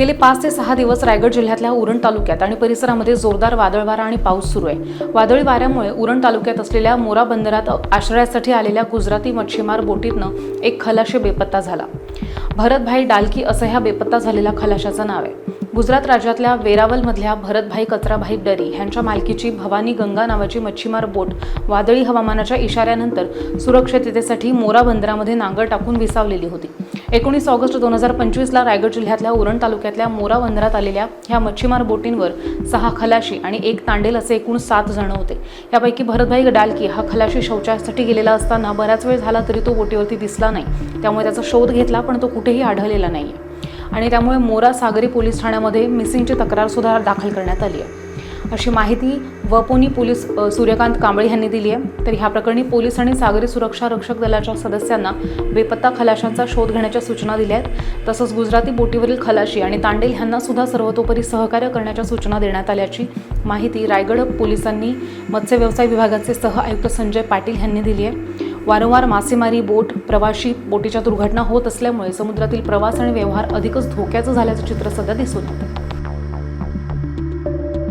गेले पाच ते सहा दिवस रायगड जिल्ह्यातल्या उरण तालुक्यात आणि परिसरामध्ये जोरदार वादळ वारा आणि पाऊस सुरू आहे. वादळी वाऱ्यामुळे उरण तालुक्यात असलेल्या मोरा बंदरात आश्रयासाठी आलेल्या गुजराती मच्छीमार बोटीतनं एक खलाशी बेपत्ता झाला. भरतभाई डालकी असं ह्या बेपत्ता झालेल्या खलाशाचं नाव आहे. गुजरात राज्यातल्या वेरावलमधल्या भरतभाई कचराभाई डरी ह्यांच्या मालकीची भवानी गंगा नावाची मच्छीमार बोट वादळी हवामानाच्या इशाऱ्यानंतर सुरक्षिततेसाठी मोरा बंदरामध्ये नांगर टाकून विसावलेली होती. एकोणीस ऑगस्ट दोन हजार पंचवीसला रायगड जिल्ह्यातल्या उरण तालुक्यातल्या मोरा बंदरात आलेल्या ह्या मच्छीमार बोटींवर सहा खलाशी आणि एक तांडेल असे एकूण सात जण होते. यापैकी भरतभाई डालकी हा खलाशी शौचासाठी गेलेला असताना बराच वेळ झाला तरी तो बोटीवरती दिसला नाही. त्यामुळे त्याचा शोध घेतला पण तो कुठेही आढळलेला नाही आणि त्यामुळे मोरा सागरी पोलीस ठाण्यामध्ये मिसिंगची तक्रार सुद्धा दाखल करण्यात आली आहे. अशी माहिती वपोनी पोलीस सूर्यकांत कांबळे यांनी दिली आहे. तर ह्या प्रकरणी पोलीस आणि सागरी सुरक्षा रक्षक दलाच्या सदस्यांना बेपत्ता खलाशांचा शोध घेण्याच्या सूचना दिल्या आहेत. तसंच गुजराती बोटीवरील खलाशी आणि तांडेल यांना सुद्धा सर्वतोपरी सहकार्य करण्याच्या सूचना देण्यात आल्याची माहिती रायगड पोलिसांनी मत्स्य व्यवसाय विभागाचे सह आयुक्त संजय पाटील यांनी दिली आहे. वारंवार मासेमारी बोट प्रवाशी बोटीच्या दुर्घटना होत असल्यामुळे समुद्रातील प्रवास आणि व्यवहार अधिकच धोक्याचं झाल्याचं चित्र सध्या दिसून येतं